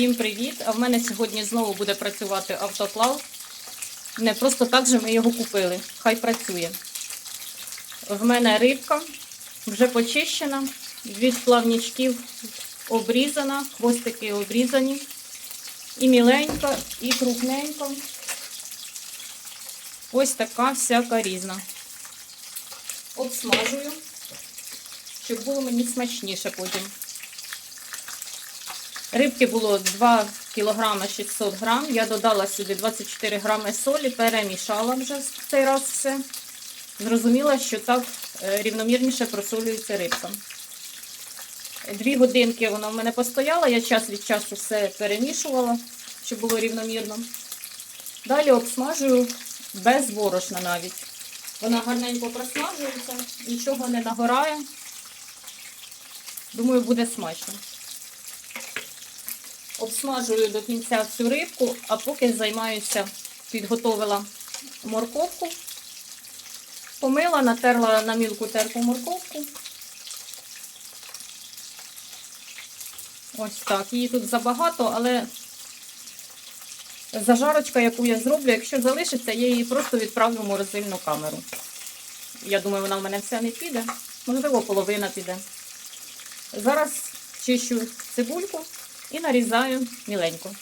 Всім привіт! А в мене сьогодні знову буде працювати автоклав. Не просто так же ми його купили. Хай працює. В мене рибка вже почищена, дві з плавнічків обрізана, хвостики обрізані. І міленька, і крупненька. Ось така всяка різна. Обсмажую, щоб було мені смачніше потім. Рибки було 2 кг 600 грам. Я додала сюди 24 грами солі, перемішала вже в цей раз все. Зрозуміла, що так е, рівномірніше просолюється рибка. Дві годинки вона в мене постояла, я час від часу все перемішувала, щоб було рівномірно. Далі обсмажую без борошна навіть. Вона гарненько просмажується, нічого не нагорає. Думаю, буде смачно. Обсмажую до кінця всю рибку, а поки займаюся, підготовила морковку. Помила, натерла на мілку терку морковку. Ось так. Її тут забагато, але зажарочка, яку я зроблю, якщо залишиться, я її просто відправлю в морозильну камеру. Я думаю, вона в мене вся не піде. Можливо, половина піде. Зараз чищу цибульку і нарізаю міленько.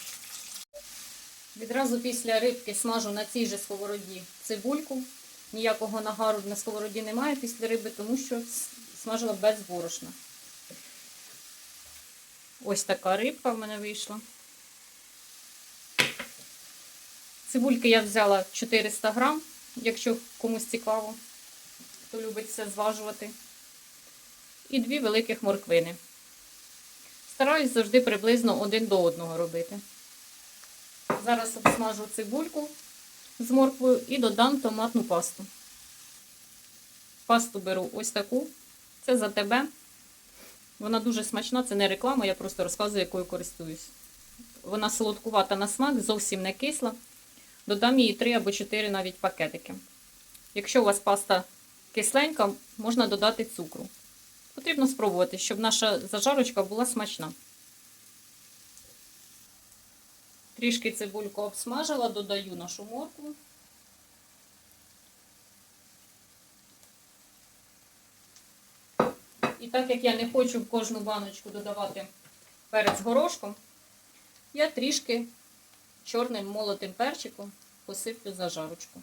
Відразу після рибки смажу на цій же сковороді цибульку. Ніякого нагару на сковороді немає після риби, тому що смажила без борошна. Ось така рибка в мене вийшла. Цибульки я взяла 400 грам, якщо комусь цікаво, хто любить все зважувати. І дві великих морквини. Стараюсь завжди приблизно один до одного робити. Зараз обсмажу цибульку з морквою і додам томатну пасту. Пасту беру ось таку. Це за тебе. Вона дуже смачна, це не реклама, я просто розказую, якою користуюсь. Вона солодкувата на смак, зовсім не кисла. Додам її 3 або 4 навіть пакетики. Якщо у вас паста кисленька, можна додати цукру. Потрібно спробувати, щоб наша зажарочка була смачна. Трішки цибульку обсмажила, додаю нашу моркву. І так як я не хочу в кожну баночку додавати перець горошком, я трішки чорним молотим перчиком посиплю зажарочку.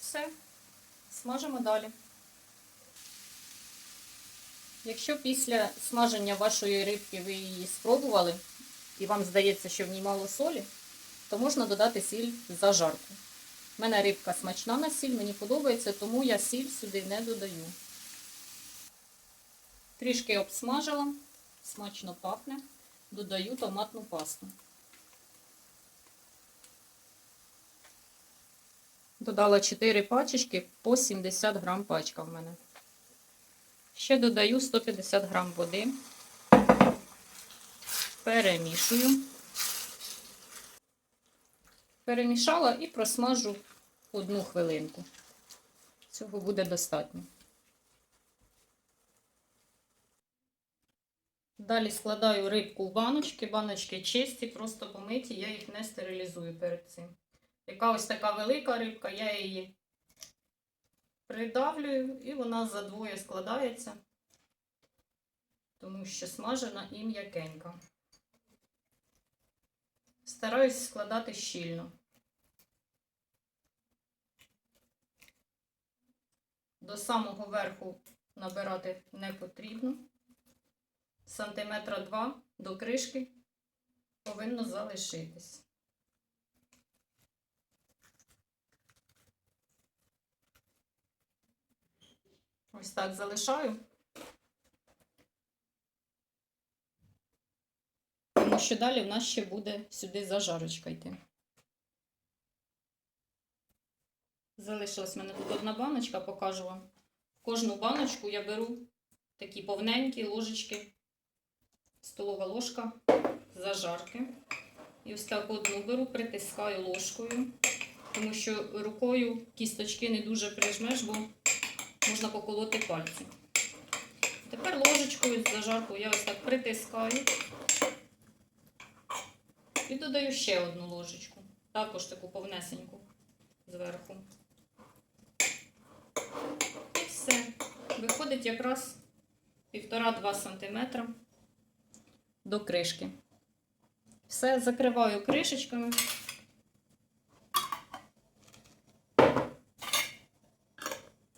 Все, смажимо далі. Якщо після смаження вашої рибки ви її спробували, і вам здається, що в ній мало солі, то можна додати сіль в зажарку. У мене рибка смачна на сіль, мені подобається, тому я сіль сюди не додаю. Трішки обсмажила, смачно пахне, додаю томатну пасту. Додала 4 пачечки по 70 грам пачка в мене. Ще додаю 150 грам води, перемішую. Перемішала і просмажу одну хвилинку. Цього буде достатньо. Далі складаю рибку в баночки. Баночки чисті, просто помиті, я їх не стерилізую перед цим. Яка ось така велика рибка, я її придавлюю і вона за двоє складається, тому що смажена і м'якенька. Стараюсь складати щільно. До самого верху набирати не потрібно. Сантиметра 2 до кришки повинно залишитись. Ось так залишаю. Тому що далі в нас ще буде сюди зажарочка йти. Залишилась в мене тут одна баночка, покажу вам. В кожну баночку я беру такі повненькі ложечки, столова ложка зажарки. І ось так одну беру, притискаю ложкою, тому що рукою кісточки не дуже прижмеш, бо можна поколоти пальці. Тепер ложечкою з зажаркою я ось так притискаю І додаю ще одну ложечку. Також таку повнесеньку зверху. І все. Виходить якраз 1,5-2 см до кришки. Все закриваю кришечками.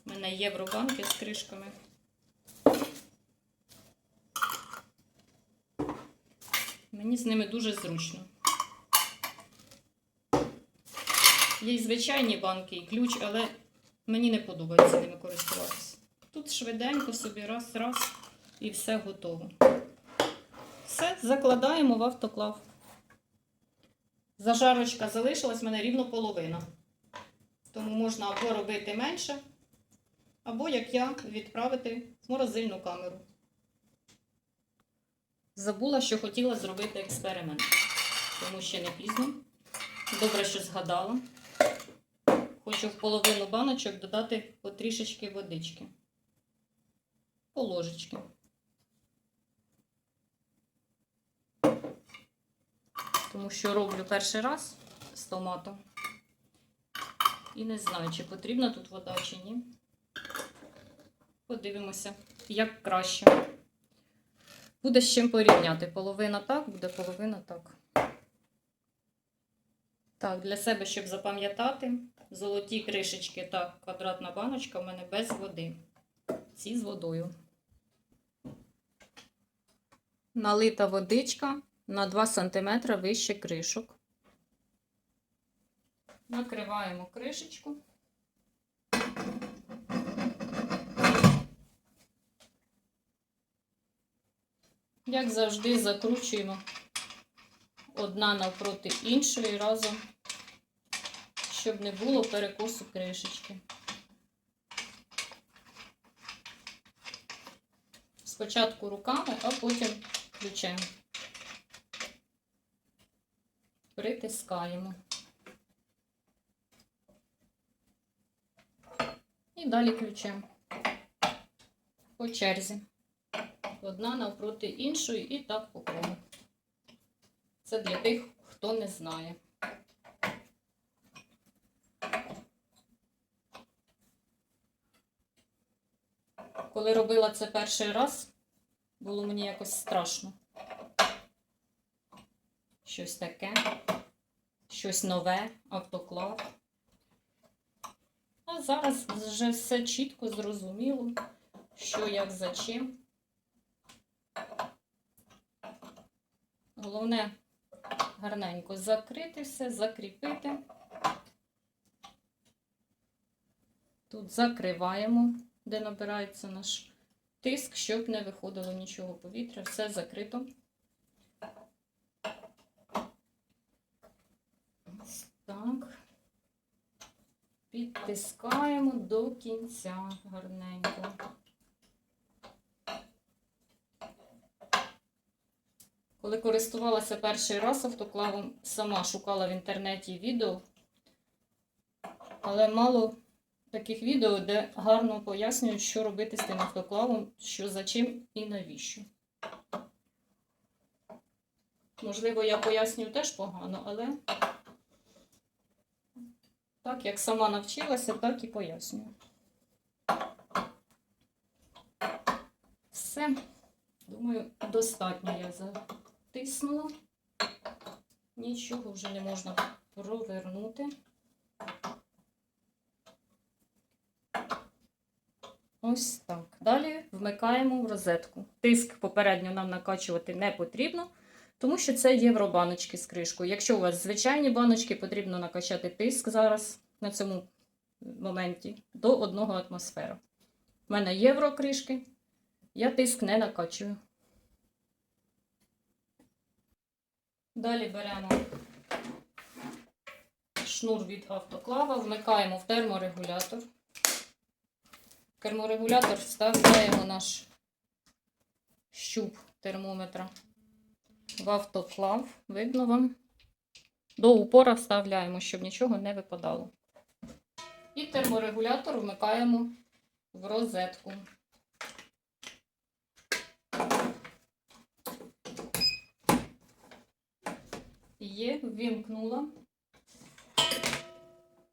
У мене євробанки з кришками. Мені з ними дуже зручно. Є й звичайні банки і ключ, але мені не подобається ними користуватися. Тут швиденько собі раз, раз і все готово. Все, закладаємо в автоклав. Зажарочка залишилась в мене рівно половина. Тому можна або робити менше, або, як я, відправити в морозильну камеру. Забула, що хотіла зробити експеримент, тому ще не пізно. Добре, що згадала. Хочу в половину баночок додати потрішечки водички. По ложечки. Тому що роблю перший раз з томатом. І не знаю, чи потрібна тут вода, чи ні. Подивимося, як краще. Буде з чим порівняти. Половина так, буде половина так. Так, для себе, щоб запам'ятати, золоті кришечки та квадратна баночка в мене без води. Ці з водою. Налита водичка на 2 см вище кришок. Накриваємо кришечку. Як завжди, закручуємо одна навпроти іншої разом, щоб не було перекосу кришечки. Спочатку руками, а потім ключем. Притискаємо. І далі ключем по черзі одна навпроти іншої і так по кругу. Це для тих, хто не знає. Коли робила це перший раз, було мені якось страшно. Щось таке, щось нове, автоклав. А зараз вже все чітко зрозуміло, що як за чим. Головне гарненько закрити все, закріпити. Тут закриваємо, де набирається наш тиск, щоб не виходило нічого повітря. Все закрито. Так. Підтискаємо до кінця гарненько. Коли користувалася перший раз автоклавом, сама шукала в інтернеті відео, але мало таких відео, де гарно пояснюють, що робити з тим автоклавом, що за чим і навіщо. Можливо, я пояснюю теж погано, але так як сама навчилася, так і пояснюю. Все, думаю, достатньо я затиснула. Нічого вже не можна провернути. Ось так. Далі вмикаємо в розетку. Тиск попередньо нам накачувати не потрібно, тому що це євробаночки з кришкою. Якщо у вас звичайні баночки, потрібно накачати тиск зараз на цьому моменті до 1 атмосфера. У мене євро кришки, я тиск не накачую. Далі беремо шнур від автоклава, вмикаємо в терморегулятор. Терморегулятор вставляємо наш щуп термометра в автоклав. Видно вам? До упора вставляємо, щоб нічого не випадало. І терморегулятор вмикаємо в розетку. Є, ввімкнула.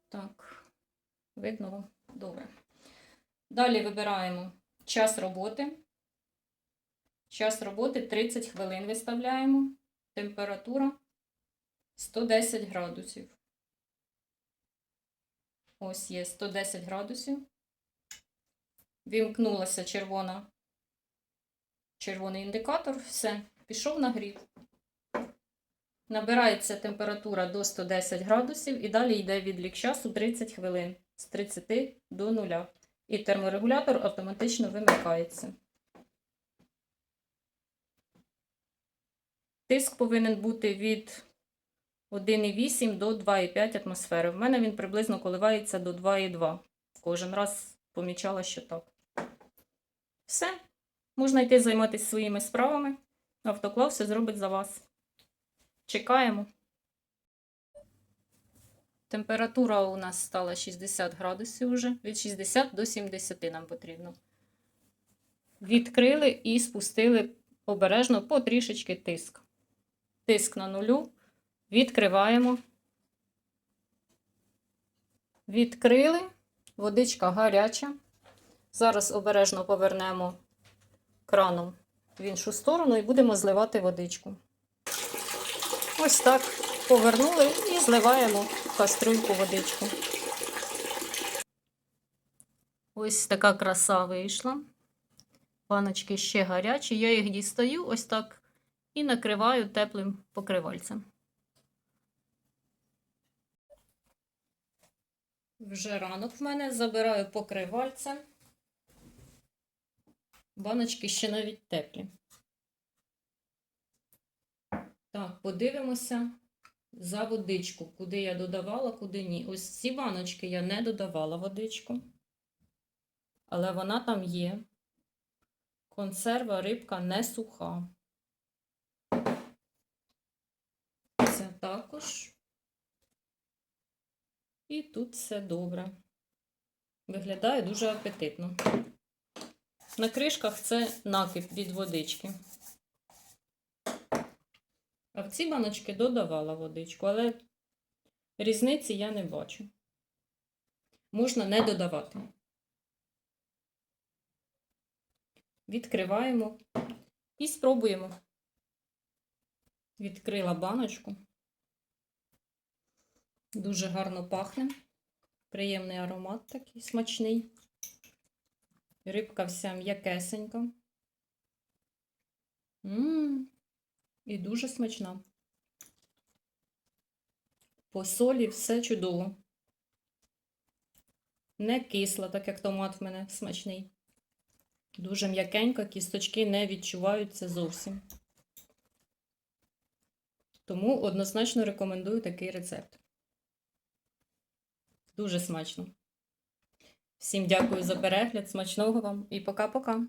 Так, видно вам? Добре. Далі вибираємо час роботи. Час роботи 30 хвилин виставляємо. Температура 110 градусів. Ось є 110 градусів. Вімкнулася червона, червоний індикатор. Все, пішов нагрів. Набирається температура до 110 градусів і далі йде відлік часу 30 хвилин з 30 до 0. І терморегулятор автоматично вимикається. Тиск повинен бути від 1,8 до 2,5 атмосфери. В мене він приблизно коливається до 2,2. Кожен раз помічала, що так. Все. Можна йти займатися своїми справами. Автоклав все зробить за вас. Чекаємо. Температура у нас стала 60 градусів вже. Від 60 до 70 нам потрібно. Відкрили і спустили обережно потрішечки тиск. Тиск на нулю. Відкриваємо. Відкрили. Водичка гаряча. Зараз обережно повернемо краном в іншу сторону і будемо зливати водичку. Ось так повернули і зливаємо в кастрюльку водичку. Ось така краса вийшла. Паночки ще гарячі. Я їх дістаю ось так і накриваю теплим покривальцем. Вже ранок в мене забираю покривальцем. Баночки ще навіть теплі. Так, подивимося за водичку, куди я додавала, куди ні. Ось ці баночки я не додавала водичку, але вона там є. Консерва рибка не суха. Це також. І тут все добре. Виглядає дуже апетитно. На кришках це накип від водички. А в ці баночки додавала водичку, але різниці я не бачу. Можна не додавати. Відкриваємо і спробуємо. Відкрила баночку. Дуже гарно пахне. Приємний аромат такий смачний. Рибка вся м'якесенька. Ммм, і дуже смачна. По солі все чудово. Не кисла, так як томат в мене смачний. Дуже м'якенька, кісточки не відчуваються зовсім. Тому однозначно рекомендую такий рецепт. Дуже смачно. Всім дякую за перегляд, смачного вам і пока-пока!